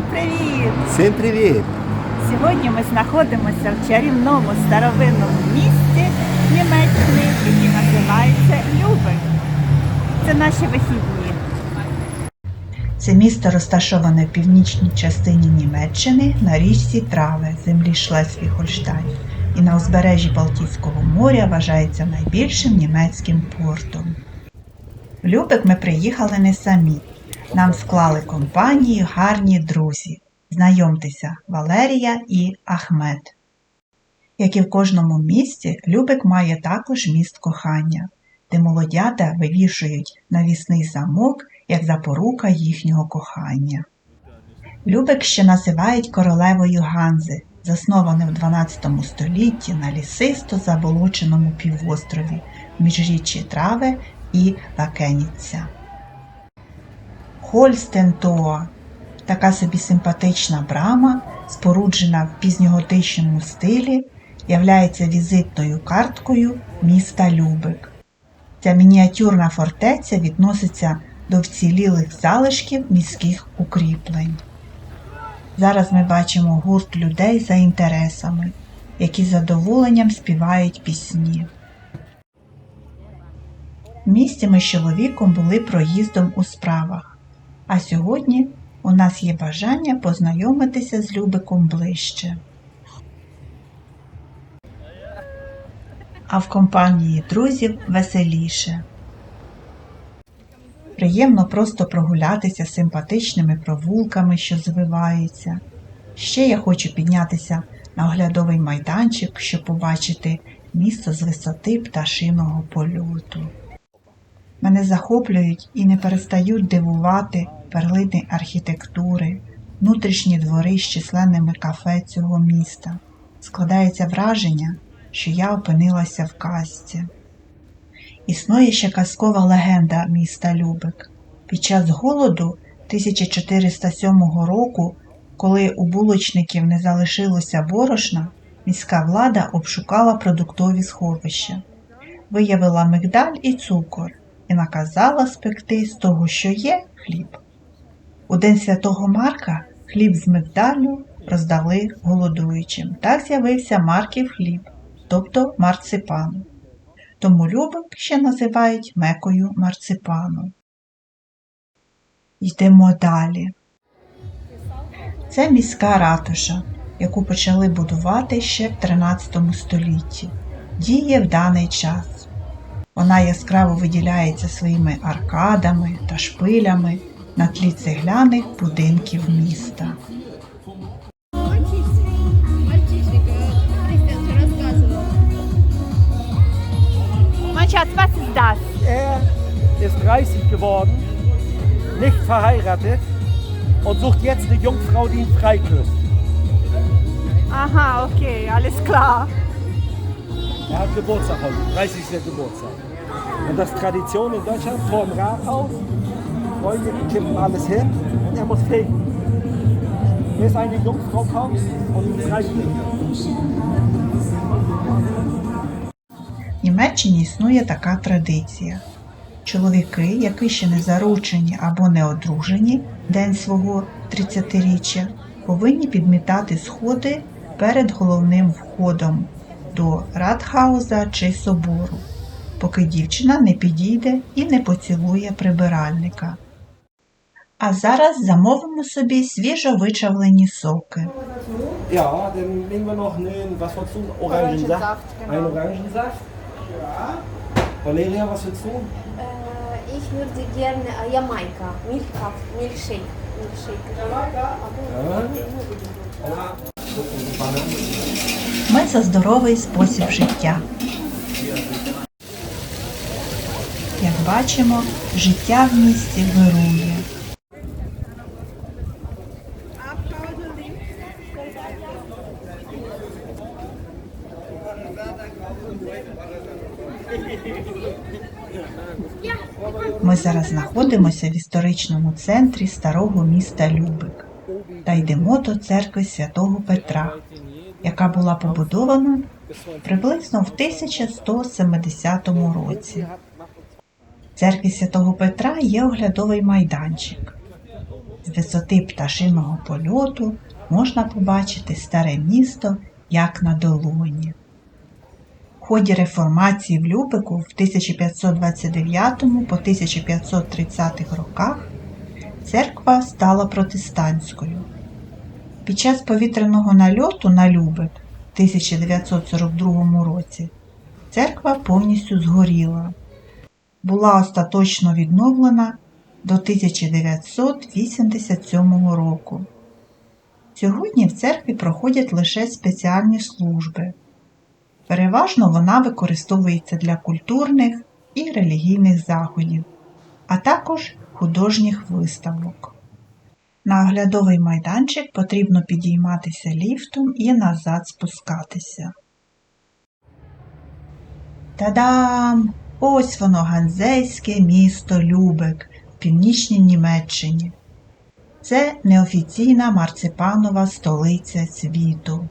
привіт! Всім привіт! Сьогодні ми знаходимося в чарівному старовинному місті Німеччини, який називається Любек. Це наші вихідні. Це місто розташоване в північній частині Німеччини на річці Траве, землі Шлесвіг-Гольштайн, і на узбережжі Балтійського моря вважається найбільшим німецьким портом. В Любек ми приїхали не самі. Нам склали компанію гарні друзі. Знайомтеся, Валерія і Ахмед. Як і в кожному місті, Любек має також міст кохання, де молодята вивішують навісний замок як запорука їхнього кохання. Любек ще називають королевою Ганзи, засноване в 12 столітті на лісисто заболоченому півострові міжріччі Траве і Лакеніця. Хольстентоа така собі симпатична брама, споруджена в пізньоготичному стилі, являється візитною карткою міста Любек. Ця мініатюрна фортеця відноситься до вцілілих залишків міських укріплень. Зараз ми бачимо гурт людей за інтересами, які з задоволенням співають пісні. В місті ми з чоловіком були проїздом у справах, а сьогодні у нас є бажання познайомитися з Любиком ближче. А в компанії друзів веселіше. Приємно просто прогулятися симпатичними провулками, що звиваються. Ще я хочу піднятися на оглядовий майданчик, щоб побачити місто з висоти пташиного польоту. Мене захоплюють і не перестають дивувати перлини архітектури, внутрішні двори з численними кафе цього міста. Складається враження, що я опинилася в казці. Існує ще казкова легенда міста Любек. Під час голоду 1407 року, коли у булочників не залишилося борошна, міська влада обшукала продуктові сховища, виявила мигдаль і цукор і наказала спекти з того, що є, хліб. У день святого Марка хліб з мигдалю роздали голодуючим. Так з'явився Марків хліб, тобто марципан. Тому Любек ще називають мекою марципану. Йдемо далі. Це міська ратуша, яку почали будувати ще в 13 столітті. Діє в даний час. Вона яскраво виділяється своїми аркадами та шпилями на тлі цегляних будинків міста. Schatz, was ist das? Er ist 30 geworden, nicht verheiratet und sucht jetzt eine Jungfrau, die ihn freiküsst. Aha, okay, alles klar. Er hat Geburtstag heute, 30. Geburtstag. Und das ist Tradition in Deutschland, vor dem Rathaus. Freunde kippen alles hin und er muss fegen. Bis eine Jungfrau kommt und ihn freiküsst. В Німеччині існує така традиція. Чоловіки, які ще не заручені або не одружені день свого 30-річчя, повинні підмітати сходи перед головним входом до Радхауза чи собору, поки дівчина не підійде і не поцілує прибиральника. А зараз замовимо собі свіжо вичавлені соки. Ja, dann nehmen wir noch einen, was willst du? Orangensaft. Ein Orangensaft. Ja. Valeria, was willst du? Äh, Ich würde gerne äh, Jamaika, Milchkaff, Milchshake. Milchshake. Ми за здоровий спосіб життя. Як бачимо, життя в місті вирує. Ми зараз знаходимося в історичному центрі старого міста Любик та йдемо до церкви святого Петра, яка була побудована приблизно в 1170 році. В церкві святого Петра є оглядовий майданчик. З висоти пташиного польоту можна побачити старе місто як на долоні. В ході реформації в Любеку в 1529 по 1530 роках церква стала протестантською. Під час повітряного нальоту на Любек в 1942 році церква повністю згоріла. Була остаточно відновлена до 1987 року. Сьогодні в церкві проходять лише спеціальні служби. Переважно вона використовується для культурних і релігійних заходів, а також художніх виставок. На оглядовий майданчик потрібно підійматися ліфтом і назад спускатися. Та-дам! Ось воно ганзейське місто Любек в північній Німеччині. Це неофіційна марципанова столиця світу.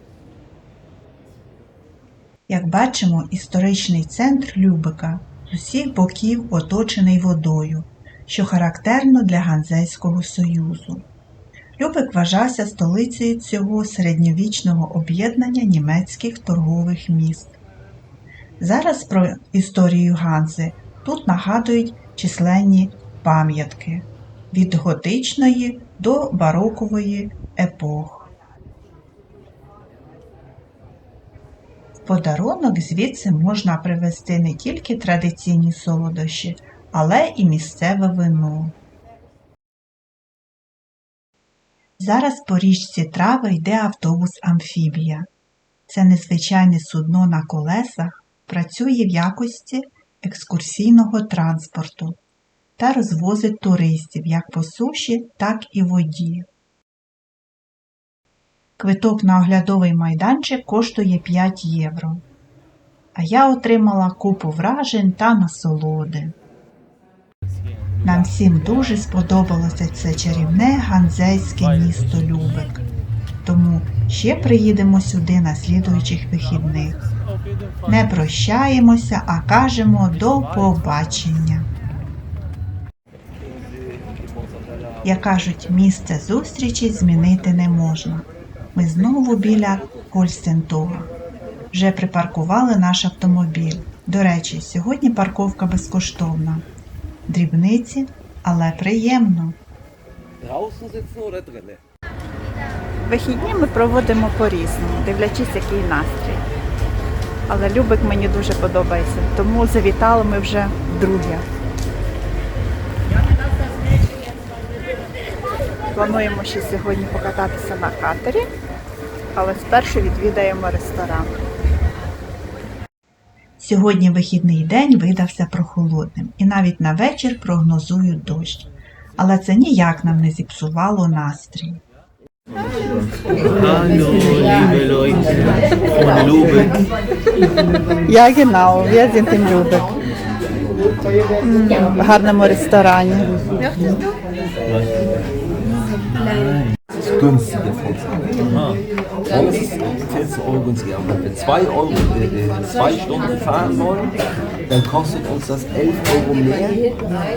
Як бачимо, історичний центр Любека з усіх боків оточений водою, що характерно для Ганзейського союзу. Любек вважався столицею цього середньовічного об'єднання німецьких торгових міст. Зараз про історію Ганзи тут нагадують численні пам'ятки від готичної до барокової епох. В подарунок звідси можна привезти не тільки традиційні солодощі, але і місцеве вино. Зараз по річці Трави йде автобус Амфібія. Це незвичайне судно на колесах працює в якості екскурсійного транспорту та розвозить туристів як по суші, так і воді. Квиток на оглядовий майданчик коштує 5 євро. А я отримала купу вражень та насолоди. Нам всім дуже сподобалося це чарівне ганзейське місто Любек. Тому ще приїдемо сюди на слідуючих вихідних. Не прощаємося, а кажемо до побачення. Як кажуть, місце зустрічі змінити не можна. Ми знову біля Гольстентога. Вже припаркували наш автомобіль. До речі, сьогодні парковка безкоштовна. Дрібниці, але приємно. Вихідні ми проводимо по-різному, дивлячись, який настрій. Але Любик мені дуже подобається, тому завітали ми вже вдруге. Плануємо ще сьогодні покататися на катері, але спершу відвідаємо ресторан. Сьогодні вихідний день видався прохолодним, і навіть на вечір прогнозують дощ. Але це ніяк нам не зіпсувало настрій. Я genau, wir sind in Lübeck. В гарному ресторані. Das ist günstiger von Aha. Dann ist es 14 Euro günstiger. Und wenn wir 2 Euro, äh, äh, zwei Stunden fahren wollen, dann kostet uns das 11 Euro mehr,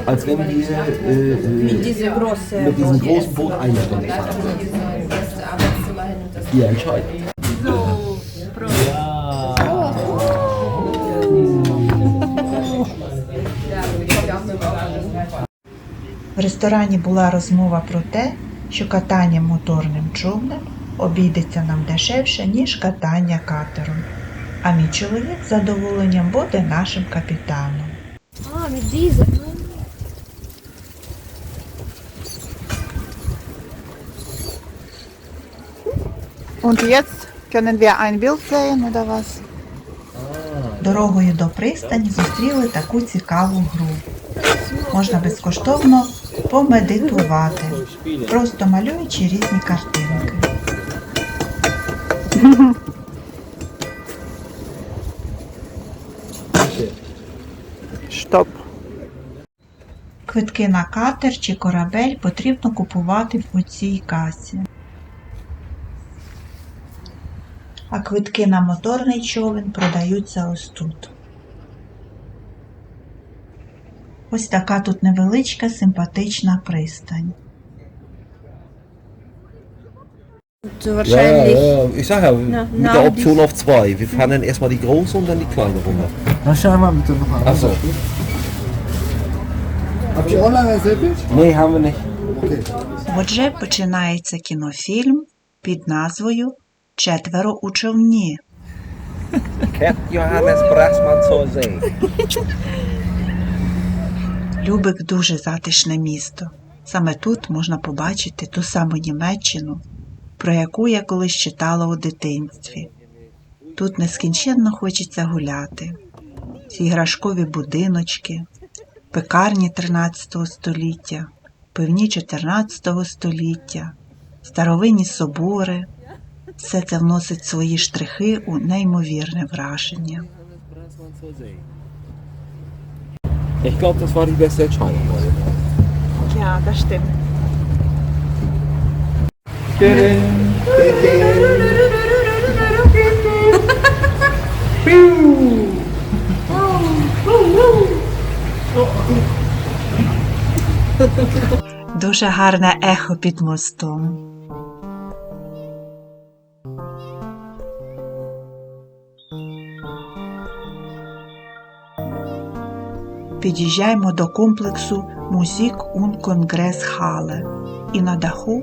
als wenn wir äh, äh, mit, diesem großen Boot eine Stunde fahren würden. Ihr entscheidet. В ресторані була розмова про те, що катання моторним човнем обійдеться нам дешевше, ніж катання катером. А мій чоловік з задоволенням буде нашим капітаном. Mit dieser. Und jetzt können wir ein Bild sehen oder was? Дорогою до пристані зустріли таку цікаву гру. Можна безкоштовно помедитувати, просто малюючи різні картинки. Стоп. Квитки на катер чи корабель потрібно купувати в цій касі. А квитки на моторний човен продаються ось тут. Ось така тут невеличка симпатична пристань. So Ja, wahrscheinlich. ja, ja. Ich sag ja, Na, mit na, der Option auf zwei. Wir fahren dann erstmal die große und dann die kleine runter. Dann schauen wir bitte noch an. Achso. Habt ihr online reserviert? Nee, haben wir nicht. Okay. Отже, починається кінофільм під назвою Четверо у човні. Captain Johannes Brassmann zur See. Любек дуже затишне місто. Саме тут можна побачити ту саму Німеччину, про яку я колись читала у дитинстві. Тут нескінченно хочеться гуляти. Ці іграшкові будиночки, пекарні 13 століття, пивні 14 століття, старовинні собори. Все це вносить свої штрихи у неймовірне враження. Ich glaube, das war die beste Entscheidung. Ja, das stimmt. Дуже гарне ехо під мостом. Під'їжджаємо до комплексу Музік und Конгрес-Хале і на даху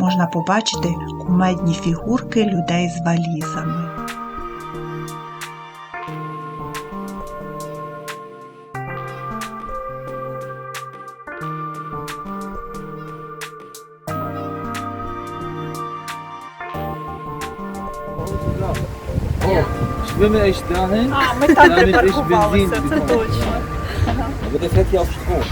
можна побачити кумедні фігурки людей з валізами. Schwimme ich dahin, А, ми так Навіть припаркувалися, бензин це bekommen. Точно. Aber der fährt hier auf Strom.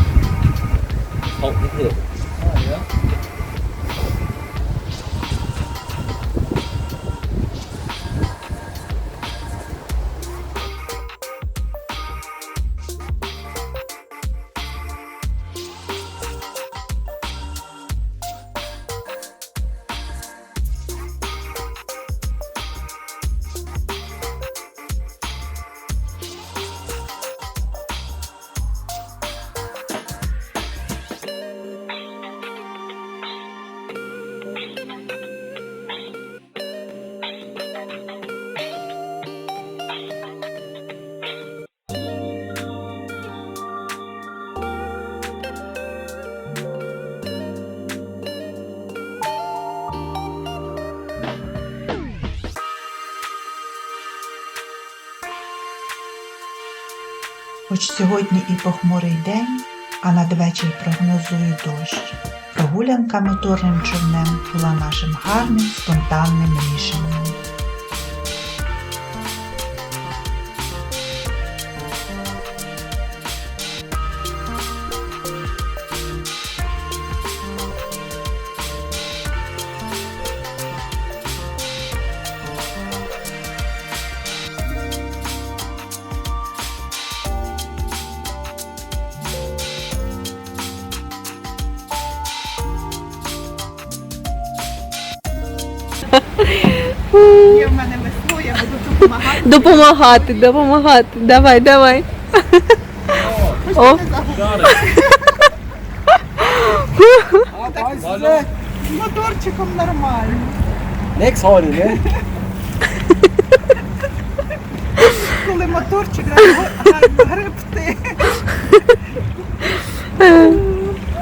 Хоч сьогодні і похмурий день, а надвечір прогнозує дощ. Прогулянка моторним човнем була нашим гарним спонтанним рішенням. допомагати. Допомагати, допомагати. Давай, давай. О, З моторчиком нормально. Nix heute, ne? Коли моторчик гарно гребти.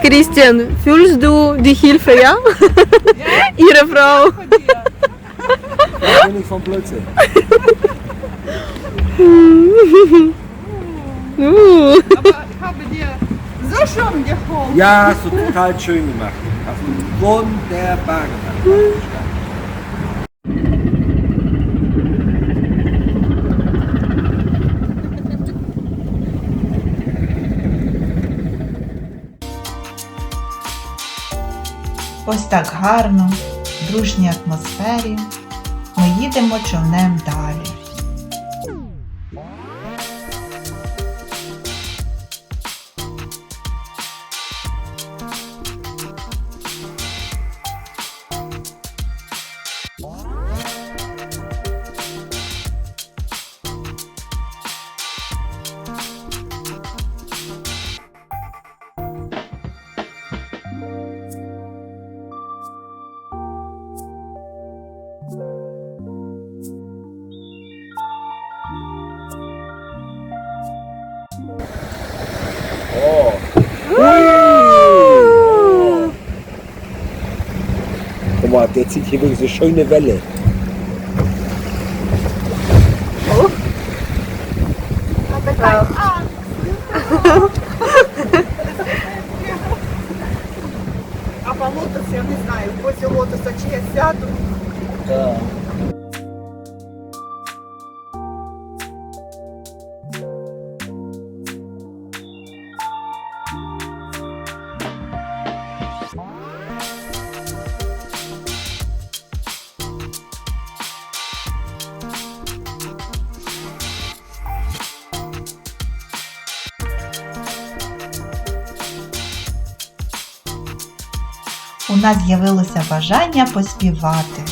Christian, fühlst du die Hilfe, ja? Ihre Frau. Da bin ich vom Blödsinn. Uh. Aber ich habe dir so schon geholfen. Ja, hast du total schön gemacht. Hast du wunderbar gemacht. Ось так гарно, в дружній атмосфері ми їдемо човнем далі. Oh. Guck mal, der zieht hier wirklich so schöne Welle. У нас з'явилося бажання поспівати.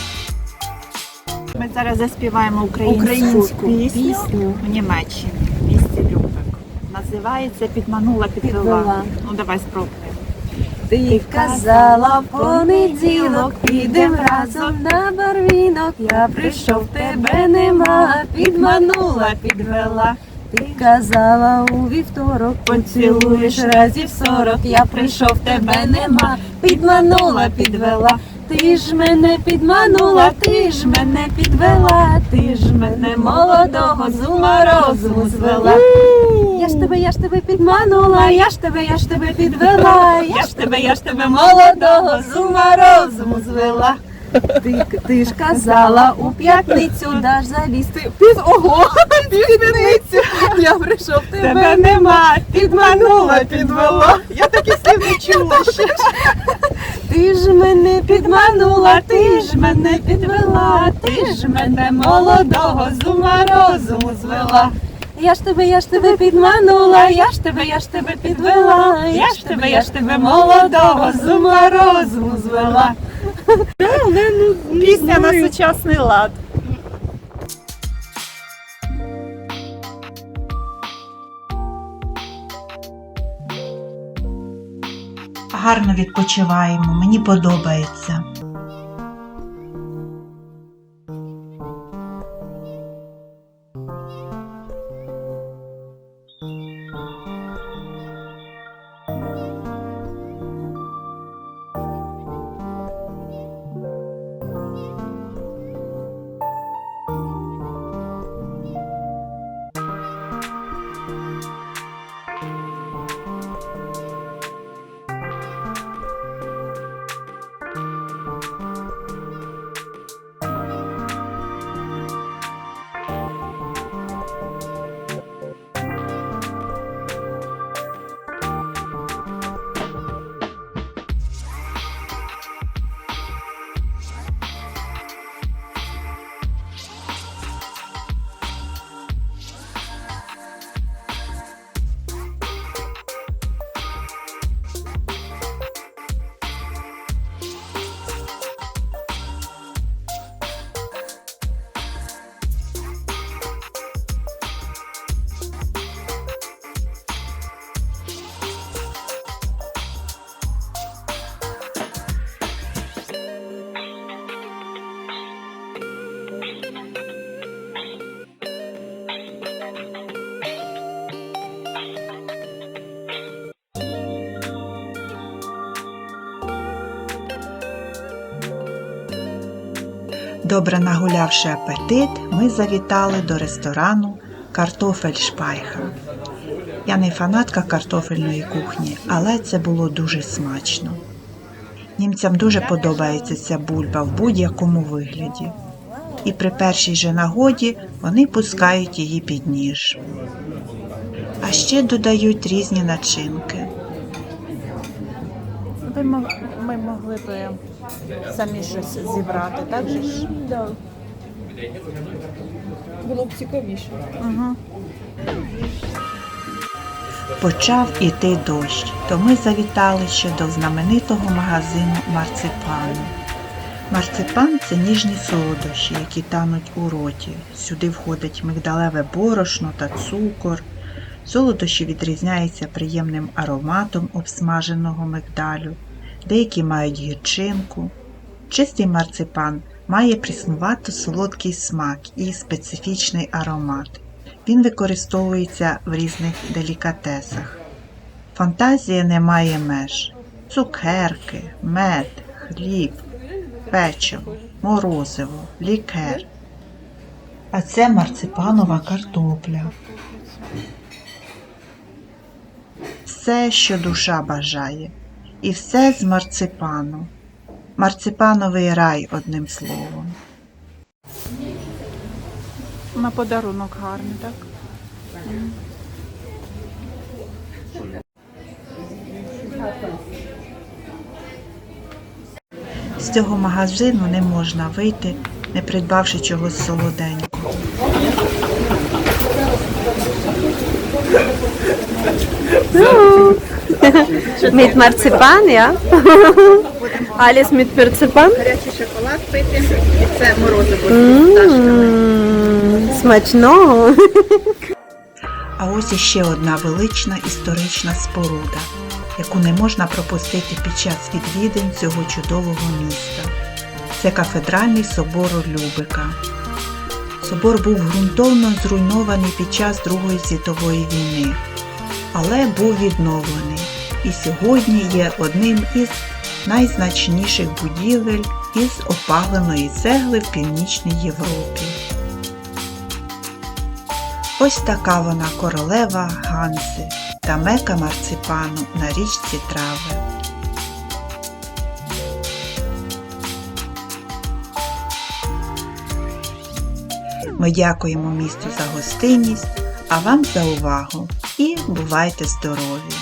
Ми зараз заспіваємо українську, Українську пісню, пісню. в Німеччині, в місті Любек. Називається Підманула, підвела. Ну давай спробуємо. Ти казала в понеділок, підем разом на барвінок. Я прийшов, тебе нема, підманула, підвела. Казала у вівторок, поцілуєш разів сорок. Я прийшов, тебе нема, підманула, підвела. Ти ж мене підманула, ти ж мене підвела, ти ж мене молодого з ума розуму звела. Я ж тебе, я ж тебе підманула, я ж тебе, я ж тебе підвела, я ж тебе, я ж тебе молодого з ума розуму звела. Ти, ти ж казала у п'ятницю даш залізти під ого, під п'ятницю. Я прийшов, тебе нема, підманула, підвела. Я таких слів не чула ще. Ти ж мене підманула, ти ж мене підвела, ти ж мене молодого з ума розуму звела. Я ж тебе, я ж тебе підманула, я ж тебе, я ж тебе підвела, я ж тебе, я ж тебе молодого з ума розуму звела. Пісня на сучасний лад. Гарно відпочиваємо, мені подобається. Добре нагулявши апетит, ми завітали до ресторану Картофельшпайха. Я не фанатка картофельної кухні, але це було дуже смачно. Німцям дуже подобається ця бульба в будь-якому вигляді. І при першій же нагоді вони пускають її під ніж. А ще додають різні начинки. Б самі щось зібрати, так же ж? Да. Було б цікавіше. Угу. Почав іти дощ, то ми завітали ще до знаменитого магазину марципану. Марципан це ніжні солодощі, які тануть у роті. Сюди входить мигдалеве борошно та цукор. Солодощі відрізняються приємним ароматом обсмаженого мигдалю, деякі мають гірчинку. Чистий марципан має пріснувато солодкий смак і специфічний аромат. Він використовується в різних делікатесах. Фантазія не має меж. Цукерки, мед, хліб. печиво, морозиво, лікер. А це марципанова картопля. Все, що душа бажає, і все з марципану. Марципановий рай, одним словом. На подарунок гарний, так? З цього магазину не можна вийти, не придбавши чогось солоденького. Mit Marzipan, ja? Alles mit Marzipan? Гарячий шоколад пити, і це морозиво. Смачного. А ось іще одна велична історична споруда, яку не можна пропустити під час відвідин цього чудового міста. Це кафедральний собор Любика. Собор був ґрунтовно зруйнований під час Другої світової війни, але був відновлений і сьогодні є одним із найзначніших будівель із опаленої цегли в Північній Європі. Ось така вона королева Ганси та мека марципану на річці Трави. Ми дякуємо місту за гостинність, а вам за увагу і бувайте здорові!